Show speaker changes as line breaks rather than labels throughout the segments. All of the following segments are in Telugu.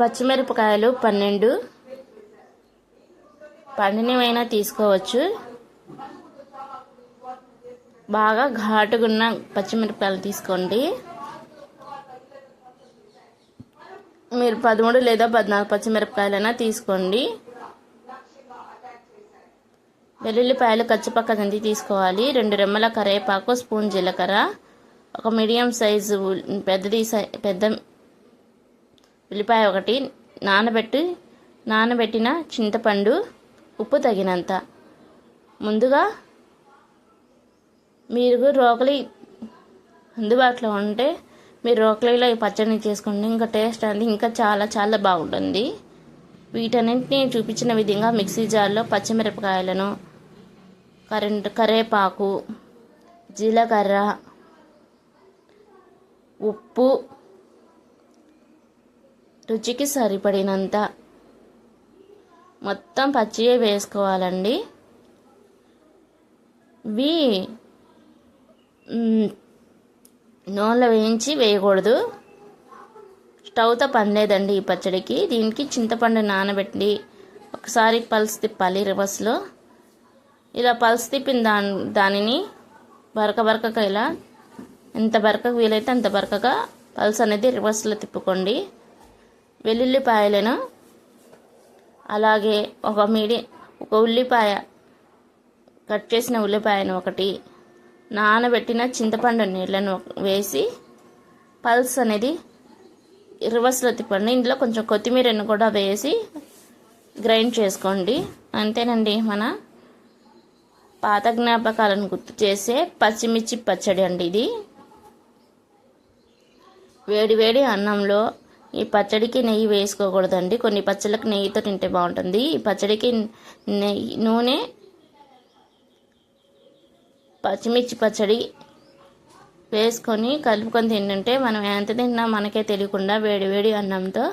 పచ్చిమిరపకాయలు పన్నెండు. పండినవైనా తీసుకోవచ్చు. బాగా ఘాటుగా ఉన్న పచ్చిమిరపకాయలు తీసుకోండి. మీరు పదమూడు లేదా పద్నాలుగు పచ్చిమిరపకాయలైనా తీసుకోండి. వెల్లుల్లిపాయలు కచ్చిపక్క దండి తీసుకోవాలి. రెండు రెమ్మల కరివేపాకు స్పూన్ జీలకర్ర. ఒక మీడియం సైజు పెద్దది సై పెద్ద ఉల్లిపాయ ఒకటి నానబెట్టి నానబెట్టిన చింతపండు ఉప్పు తగినంత. ముందుగా మీరు రోకలి అందుబాటులో ఉంటే మీరు రోకలిలో ఈ పచ్చడిని చేసుకోండి. ఇంకా టేస్ట్ అనేది ఇంకా చాలా చాలా బాగుంటుంది. వీటన్నింటినీ చూపించిన విధంగా మిక్సీ జార్లో పచ్చిమిరపకాయలను కరెంట్ కరివేపాకు జీలకర్ర ఉప్పు రుచికి సరిపడినంత మొత్తం పచ్చియే వేసుకోవాలండి. ఇవి నూనెలో వేయించి వేయకూడదు. స్టవ్తో పండేదండి ఈ పచ్చడికి. దీనికి చింతపండు నానబెట్టి ఒకసారి పల్స్ తిప్పాలి రివర్స్లో. ఇలా పల్స్ తిప్పిన దాని దానిని బరక బరకగా ఇలా ఎంత బరకకు వీలైతే అంత బరకగా పల్స్ అనేది రివర్స్లో తిప్పుకోండి. వెల్లుల్లిపాయలను అలాగే ఒక మీడియం ఒక ఉల్లిపాయ కట్ చేసిన ఉల్లిపాయను ఒకటి నానబెట్టిన చింతపండు నీళ్ళను వేసి పల్స్ అనేది రివర్స్లో తిప్పండి. ఇందులో కొంచెం కొత్తిమీరను కూడా వేసి గ్రైండ్ చేసుకోండి. అంతేనండి మన పాత జ్ఞాపకాలను గుర్తు చేసే పచ్చిమిర్చి పచ్చడి అండి ఇది. వేడి వేడి అన్నంలో ఈ పచ్చడికి నెయ్యి వేసుకోకూడదండి. కొన్ని పచ్చళ్ళకి నెయ్యితో తింటే బాగుంటుంది. ఈ పచ్చడికి నెయ్యి నూనె పచ్చిమిర్చి పచ్చడి వేసుకొని కలుపుకొని తింటుంటే మనం ఎంత తిన్నా మనకే తెలియకుండా వేడి వేడి అన్నంతో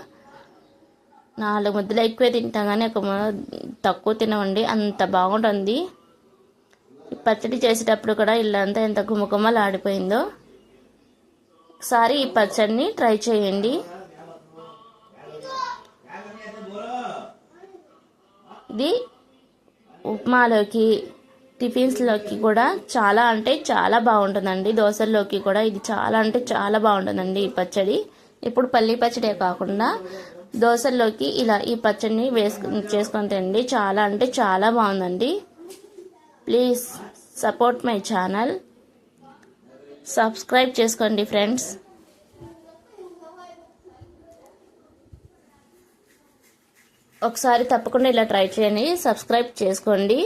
నాలుగు ముద్దలు ఎక్కువే తింటాం కానీ ఒక తక్కువ తినవండి అంత బాగుంటుంది. ఈ పచ్చడి చేసేటప్పుడు కూడా ఇల్లంతా ఎంత గుమ్మగుమ్మలు ఆడిపోయిందో ఒకసారి ఈ పచ్చడిని ట్రై చేయండి. ఇది ఉప్మాలోకి టిఫిన్స్లోకి కూడా చాలా అంటే చాలా బాగుంటుందండి. దోశల్లోకి కూడా ఇది చాలా అంటే చాలా బాగుంటుందండి ఈ పచ్చడి. ఇప్పుడు పల్లి పచ్చడే కాకుండా దోశల్లోకి ఇలా ఈ పచ్చడిని వేసుకు చేసుకొని తినండి. చాలా అంటే చాలా బాగుందండి. Please support my channel. Subscribe చేసుకోండి ఫ్రెండ్స్. ఒకసారి తప్పకుండా ఇలా ట్రై చేయండి. సబ్స్క్రైబ్ చేసుకోండి.